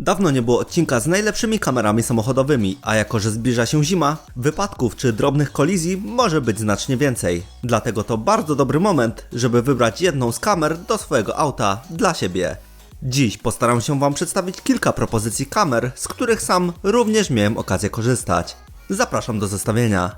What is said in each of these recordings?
Dawno nie było odcinka z najlepszymi kamerami samochodowymi, a jako że zbliża się zima, wypadków czy drobnych kolizji może być znacznie więcej. Dlatego to bardzo dobry moment, żeby wybrać jedną z kamer do swojego auta dla siebie. Dziś postaram się Wam przedstawić kilka propozycji kamer, z których sam również miałem okazję korzystać. Zapraszam do zestawienia.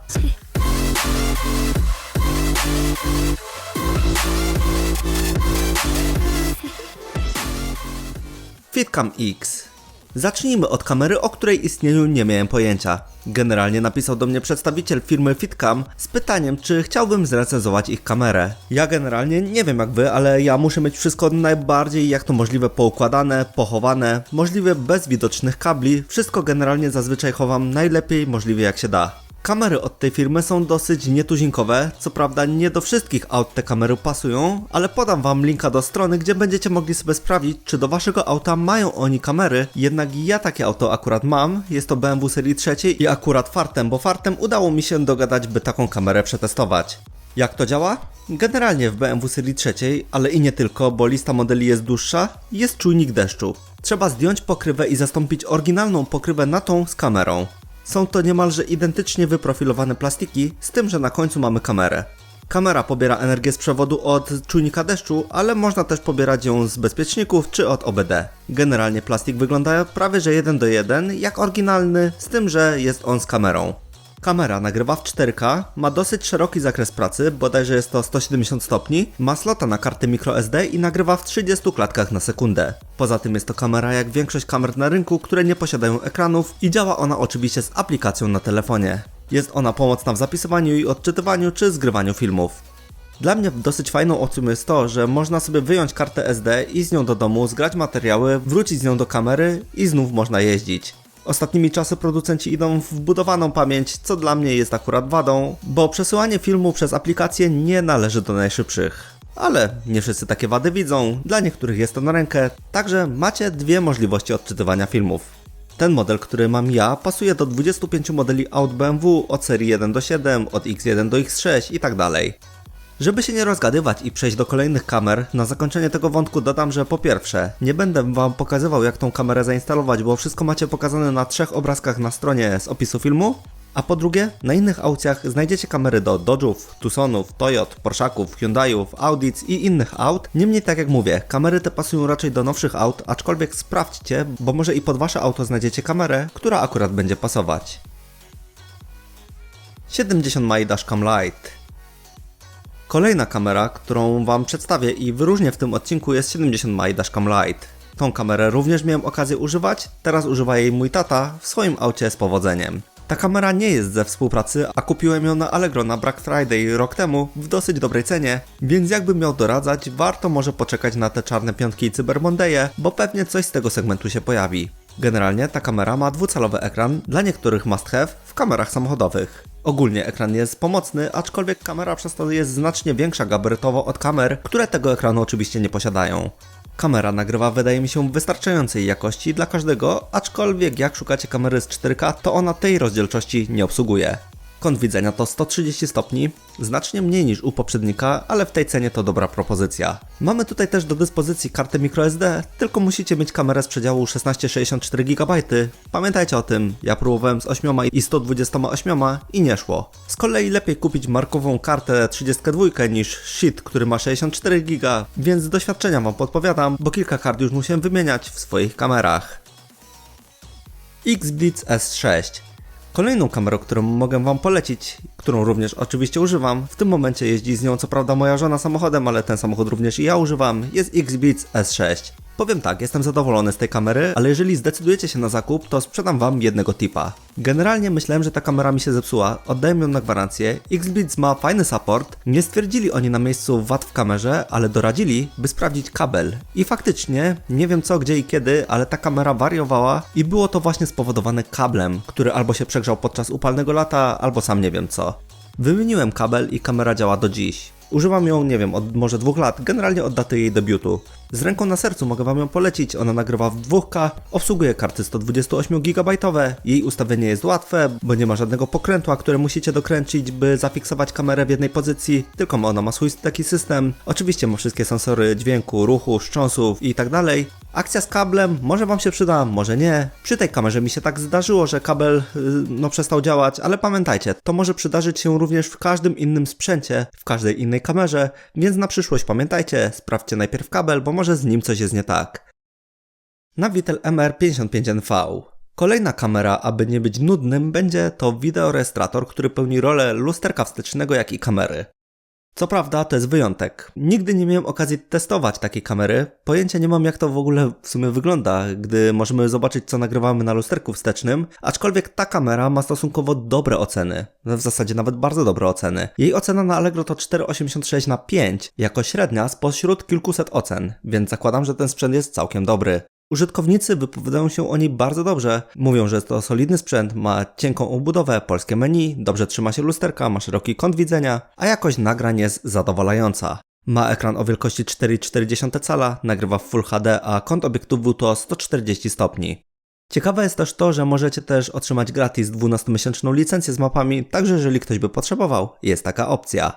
Fitcam X. Zacznijmy od kamery, o której istnieniu nie miałem pojęcia. Generalnie napisał do mnie przedstawiciel firmy Fitcam z pytaniem, czy chciałbym zrecenzować ich kamerę. Ja generalnie nie wiem jak wy, ale ja muszę mieć wszystko najbardziej jak to możliwe poukładane, pochowane, możliwie bez widocznych kabli. Wszystko generalnie zazwyczaj chowam najlepiej możliwie jak się da. Kamery od tej firmy są dosyć nietuzinkowe, co prawda nie do wszystkich aut te kamery pasują, ale podam wam linka do strony, gdzie będziecie mogli sobie sprawdzić, czy do waszego auta mają oni kamery, jednak ja takie auto akurat mam, jest to BMW serii trzeciej i akurat fartem, bo fartem udało mi się dogadać, by taką kamerę przetestować. Jak to działa? Generalnie w BMW serii trzeciej, ale i nie tylko, bo lista modeli jest dłuższa, jest czujnik deszczu. Trzeba zdjąć pokrywę i zastąpić oryginalną pokrywę na tą z kamerą. Są to niemalże identycznie wyprofilowane plastiki, z tym, że na końcu mamy kamerę. Kamera pobiera energię z przewodu od czujnika deszczu, ale można też pobierać ją z bezpieczników czy od OBD. Generalnie plastik wygląda prawie że 1 do 1 jak oryginalny, z tym, że jest on z kamerą. Kamera nagrywa w 4K, ma dosyć szeroki zakres pracy, bodajże jest to 170 stopni, ma slota na karty microSD i nagrywa w 30 klatkach na sekundę. Poza tym jest to kamera jak większość kamer na rynku, które nie posiadają ekranów i działa ona oczywiście z aplikacją na telefonie. Jest ona pomocna w zapisywaniu i odczytywaniu czy zgrywaniu filmów. Dla mnie dosyć fajną opcją jest to, że można sobie wyjąć kartę SD i z nią do domu zgrać materiały, wrócić z nią do kamery i znów można jeździć. Ostatnimi czasy producenci idą w budowaną pamięć, co dla mnie jest akurat wadą, bo przesyłanie filmu przez aplikację nie należy do najszybszych. Ale nie wszyscy takie wady widzą, dla niektórych jest to na rękę, także macie dwie możliwości odczytywania filmów. Ten model, który mam ja, pasuje do 25 modeli aut BMW od serii 1 do 7, od X1 do X6 i tak. Żeby się nie rozgadywać i przejść do kolejnych kamer, na zakończenie tego wątku dodam, że po pierwsze, nie będę wam pokazywał jak tą kamerę zainstalować, bo wszystko macie pokazane na trzech obrazkach na stronie z opisu filmu. A po drugie, na innych aukcjach znajdziecie kamery do Dodge'ów, Tucsonów, Toyot, Porsche'ów, Hyundai'ów, Audic i innych aut. Niemniej tak jak mówię, kamery te pasują raczej do nowszych aut, aczkolwiek sprawdźcie, bo może i pod wasze auto znajdziecie kamerę, która akurat będzie pasować. 70 My Dashcam Lite Kolejna kamera, którą Wam przedstawię i wyróżnię w tym odcinku jest 70 My Dashcam Lite. Tą kamerę również miałem okazję używać, teraz używa jej mój tata w swoim aucie z powodzeniem. Ta kamera nie jest ze współpracy, a kupiłem ją na Allegro na Black Friday rok temu w dosyć dobrej cenie, więc jakbym miał doradzać, warto może poczekać na te czarne piątki i Cyber Mondaye, bo pewnie coś z tego segmentu się pojawi. Generalnie ta kamera ma dwucalowy ekran, dla niektórych must have w kamerach samochodowych. Ogólnie ekran jest pomocny, aczkolwiek kamera przez to jest znacznie większa gabarytowo od kamer, które tego ekranu oczywiście nie posiadają. Kamera nagrywa wydaje mi się wystarczającej jakości dla każdego, aczkolwiek jak szukacie kamery z 4K, to ona tej rozdzielczości nie obsługuje. Kąt widzenia to 130 stopni, znacznie mniej niż u poprzednika, ale w tej cenie to dobra propozycja. Mamy tutaj też do dyspozycji kartę microSD, tylko musicie mieć kamerę z przedziału 16-64 GB. Pamiętajcie o tym, ja próbowałem z 8 i 128 i nie szło. Z kolei lepiej kupić markową kartę 32 niż shit, który ma 64 GB, więc z doświadczenia wam podpowiadam, bo kilka kart już musiałem wymieniać w swoich kamerach. X-Blitz S6 Kolejną kamerą, którą mogę Wam polecić, którą również oczywiście używam, w tym momencie jeździ z nią co prawda moja żona samochodem, ale ten samochód również i ja używam, jest X-Beats S6. Powiem tak, jestem zadowolony z tej kamery, ale jeżeli zdecydujecie się na zakup, to sprzedam Wam jednego tipa. Generalnie myślałem, że ta kamera mi się zepsuła, oddaję ją na gwarancję, X-Beats ma fajny support, nie stwierdzili oni na miejscu wad w kamerze, ale doradzili, by sprawdzić kabel. I faktycznie, nie wiem co, gdzie i kiedy, ale ta kamera wariowała i było to właśnie spowodowane kablem, który albo się przegrzał podczas upalnego lata, albo sam nie wiem co. Wymieniłem kabel i kamera działa do dziś. Używam ją, nie wiem, od może dwóch lat, generalnie od daty jej debiutu. Z ręką na sercu mogę wam ją polecić, ona nagrywa w 2K, obsługuje karty 128 GB, jej ustawienie jest łatwe, bo nie ma żadnego pokrętła, które musicie dokręcić, by zafiksować kamerę w jednej pozycji, tylko ona ma swój taki system. Oczywiście ma wszystkie sensory dźwięku, ruchu, wstrząsów i tak dalej. Akcja z kablem może wam się przyda, może nie. Przy tej kamerze mi się tak zdarzyło, że kabel yy, no przestał działać, ale pamiętajcie, to może przydarzyć się również w każdym innym sprzęcie, w każdej innej kamerze, więc na przyszłość pamiętajcie, sprawdźcie najpierw kabel, bo może z nim coś jest nie tak. Navitel MR55NV Kolejna kamera, aby nie być nudnym, będzie to wideorejestrator, który pełni rolę lusterka wstecznego, jak i kamery. Co prawda, to jest wyjątek. Nigdy nie miałem okazji testować takiej kamery. Pojęcia nie mam, jak to w ogóle w sumie wygląda, gdy możemy zobaczyć, co nagrywamy na lusterku wstecznym. Aczkolwiek ta kamera ma stosunkowo dobre oceny. W zasadzie nawet bardzo dobre oceny. Jej ocena na Allegro to 4,86 na 5, jako średnia spośród kilkuset ocen, więc zakładam, że ten sprzęt jest całkiem dobry. Użytkownicy wypowiadają się o niej bardzo dobrze. Mówią, że to solidny sprzęt, ma cienką obudowę, polskie menu, dobrze trzyma się lusterka, ma szeroki kąt widzenia, a jakość nagrań jest zadowalająca. Ma ekran o wielkości 4,4 cala, nagrywa w Full HD, a kąt obiektywu to 140 stopni. Ciekawe jest też to, że możecie też otrzymać gratis 12-miesięczną licencję z mapami, także jeżeli ktoś by potrzebował, jest taka opcja.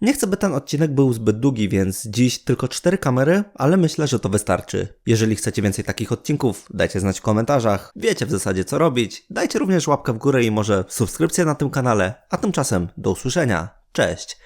Nie chcę, by ten odcinek był zbyt długi, więc dziś tylko 4 kamery, ale myślę, że to wystarczy. Jeżeli chcecie więcej takich odcinków, dajcie znać w komentarzach. Wiecie w zasadzie co robić. Dajcie również łapkę w górę i może subskrypcję na tym kanale. A tymczasem do usłyszenia. Cześć!